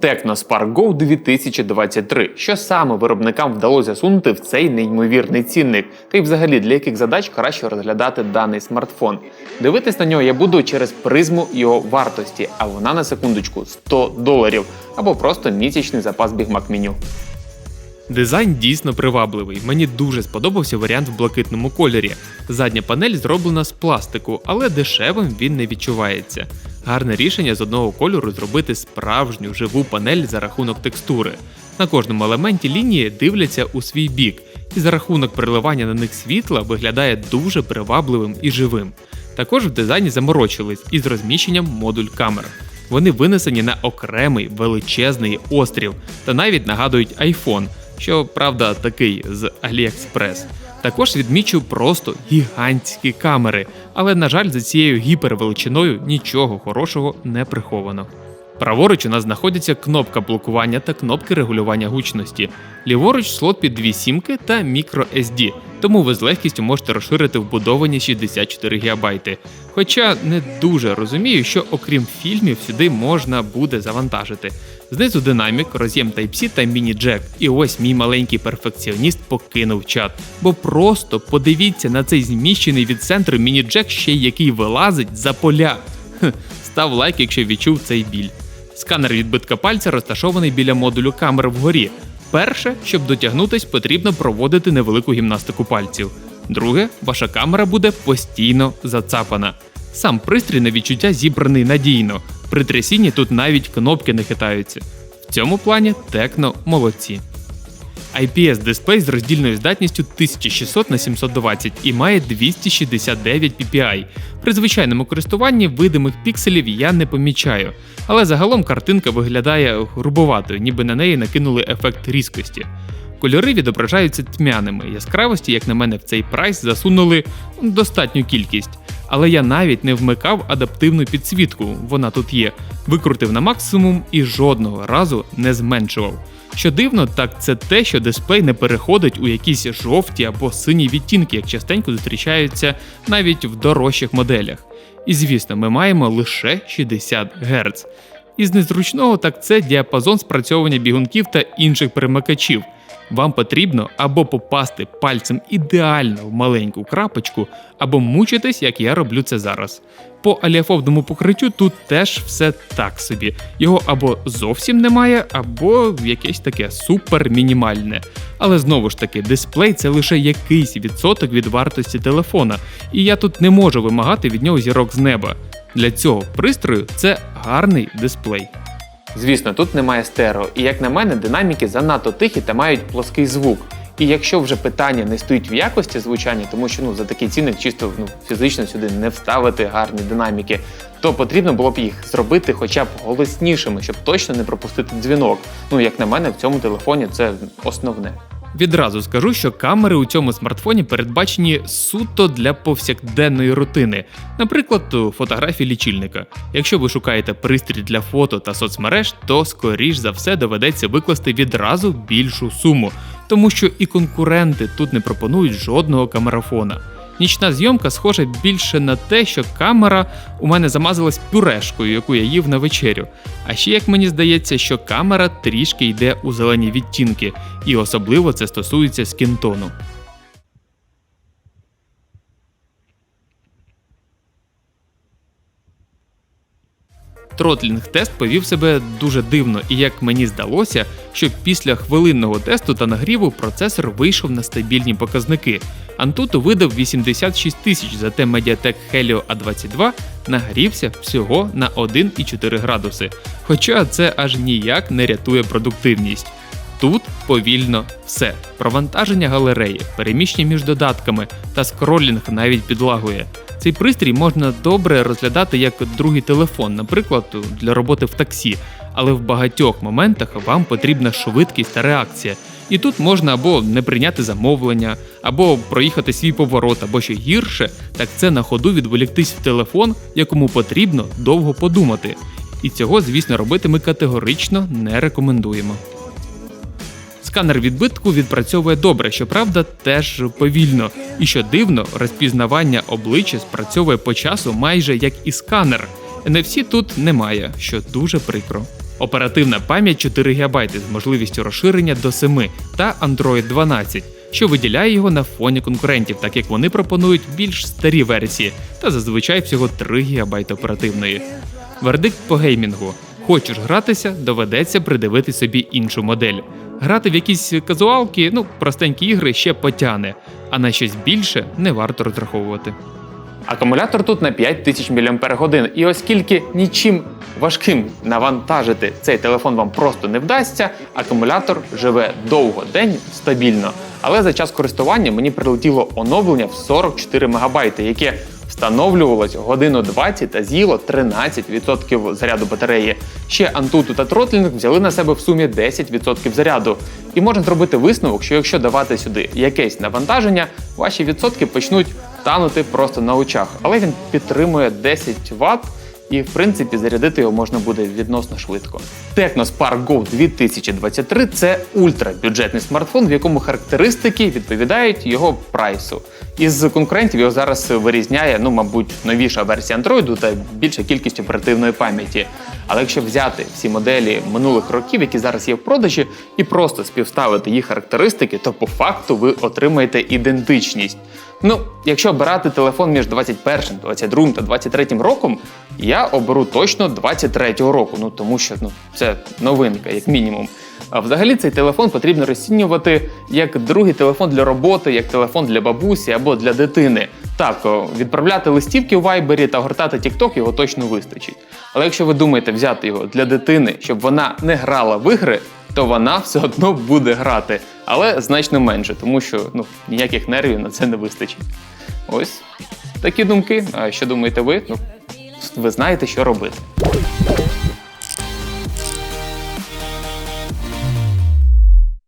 Technospark Go 2023. Що саме виробникам вдалося засунути в цей неймовірний цінник? Та й взагалі для яких задач краще розглядати даний смартфон? Дивитись на нього я буду через призму його вартості, а вона на секундочку 100 доларів або просто місячний запас Mac меню. Дизайн дійсно привабливий. Мені дуже сподобався варіант в блакитному кольорі. Задня панель зроблена з пластику, але дешевим він не відчувається. Гарне рішення з одного кольору зробити справжню живу панель за рахунок текстури. На кожному елементі лінії дивляться у свій бік, і за рахунок переливання на них світла виглядає дуже привабливим і живим. Також в дизайні заморочились із розміщенням модуль камер. Вони винесені на окремий величезний острів та навіть нагадують iPhone, що правда такий з AliExpress. Також відмічу просто гігантські камери, але на жаль, за цією гіпервеличиною нічого хорошого не приховано. Праворуч у нас знаходяться кнопка блокування та кнопки регулювання гучності. Ліворуч слот під дві сімки та microSD, тому ви з легкістю можете розширити вбудовані 64 ГБ. Хоча не дуже розумію, що окрім фільмів сюди можна буде завантажити. Знизу динамік, роз'єм Type-C та міні-джек. І ось мій маленький перфекціоніст покинув чат. Бо просто подивіться на цей зміщений від центру міні-джек, ще який вилазить за поля. Хм, став лайк, якщо відчув цей біль. Сканер відбитка пальця розташований біля модулю камер вгорі. Перше, щоб дотягнутись, потрібно проводити невелику гімнастику пальців. Друге, ваша камера буде постійно зацапана. Сам пристрій на відчуття зібраний надійно. При трясінні тут навіть кнопки не хитаються. В цьому плані Текно молодці. IPS дисплей з роздільною здатністю 1600 на 720 і має 269 ppi. При звичайному користуванні видимих пікселів я не помічаю, але загалом картинка виглядає грубоватою, ніби на неї накинули ефект різкості. Кольори відображаються тьмяними, яскравості, як на мене, в цей прайс засунули достатню кількість. Але я навіть не вмикав адаптивну підсвітку, вона тут є, викрутив на максимум і жодного разу не зменшував. Що дивно, так це те, що дисплей не переходить у якісь жовті або сині відтінки, як частенько зустрічаються навіть в дорожчих моделях. І звісно, ми маємо лише 60 Гц. Із незручного так це діапазон спрацьовування бігунків та інших перемикачів. Вам потрібно або попасти пальцем ідеально в маленьку крапочку, або мучитись, як я роблю це зараз. По аліафобному покриттю тут теж все так собі. Його або зовсім немає, або якесь таке супер мінімальне. Але знову ж таки, дисплей це лише якийсь відсоток від вартості телефона, і я тут не можу вимагати від нього зірок з неба. Для цього пристрою це гарний дисплей. Звісно, тут немає стерео, і як на мене, динаміки занадто тихі та мають плоский звук. І якщо вже питання не стоїть в якості звучання, тому що ну за такий цінник чисто ну, фізично сюди не вставити гарні динаміки, то потрібно було б їх зробити хоча б голоснішими, щоб точно не пропустити дзвінок. Ну як на мене, в цьому телефоні це основне. Відразу скажу, що камери у цьому смартфоні передбачені суто для повсякденної рутини, наприклад, фотографії лічильника. Якщо ви шукаєте пристрій для фото та соцмереж, то скоріш за все доведеться викласти відразу більшу суму, тому що і конкуренти тут не пропонують жодного камерафона. Нічна зйомка схожа більше на те, що камера у мене замазалась пюрешкою, яку я їв на вечерю. А ще як мені здається, що камера трішки йде у зелені відтінки, і особливо це стосується скінтону. Тротлінг тест повів себе дуже дивно, і як мені здалося, що після хвилинного тесту та нагріву процесор вийшов на стабільні показники. Antutu видав 86 тисяч, зате Mediatek Helio A22 нагрівся всього на 1,4 градуси. Хоча це аж ніяк не рятує продуктивність. Тут повільно все. Провантаження галереї, переміщення між додатками та скролінг навіть підлагує. Цей пристрій можна добре розглядати як другий телефон, наприклад, для роботи в таксі, але в багатьох моментах вам потрібна швидкість та реакція. І тут можна або не прийняти замовлення, або проїхати свій поворот, або ще гірше, так це на ходу відволіктись в телефон, якому потрібно довго подумати. І цього, звісно, робити ми категорично не рекомендуємо. Сканер відбитку відпрацьовує добре, щоправда, теж повільно. І що дивно, розпізнавання обличчя спрацьовує по часу майже як і сканер. NFC тут немає, що дуже прикро. Оперативна пам'ять 4 ГБ з можливістю розширення до 7 та Android 12, що виділяє його на фоні конкурентів, так як вони пропонують більш старі версії та зазвичай всього 3 ГБ оперативної. Вердикт по геймінгу. Хочеш гратися, доведеться придивити собі іншу модель. Грати в якісь казуалки, ну простенькі ігри ще потягне, а на щось більше не варто розраховувати. Акумулятор тут на 5000 мАч, і оскільки нічим важким навантажити цей телефон вам просто не вдасться, акумулятор живе довго, день стабільно. Але за час користування мені прилетіло оновлення в 44 МБ, яке встановлювалось годину 20 та з'їло 13% заряду батареї. Ще Antutu та Throttling взяли на себе в сумі 10% заряду. І можна зробити висновок, що якщо давати сюди якесь навантаження, ваші відсотки почнуть танути просто на очах. Але він підтримує 10 Вт. І в принципі зарядити його можна буде відносно швидко. Tecno Go 2023 це ультрабюджетний смартфон, в якому характеристики відповідають його прайсу. Із конкурентів його зараз вирізняє, ну, мабуть, новіша версія Android та більша кількість оперативної пам'яті. Але якщо взяти всі моделі минулих років, які зараз є в продажі, і просто співставити їх характеристики, то по факту ви отримаєте ідентичність. Ну, якщо обирати телефон між 21, 22 та 23 роком, я оберу точно 23 року, ну тому що ну, це новинка, як мінімум. А взагалі цей телефон потрібно розцінювати як другий телефон для роботи, як телефон для бабусі або для дитини. Так, відправляти листівки у Вайбері та гортати TikTok його точно вистачить. Але якщо ви думаєте взяти його для дитини, щоб вона не грала в ігри, то вона все одно буде грати, але значно менше, тому що ну, ніяких нервів на це не вистачить. Ось такі думки. А що думаєте ви? Ну, ви знаєте, що робити.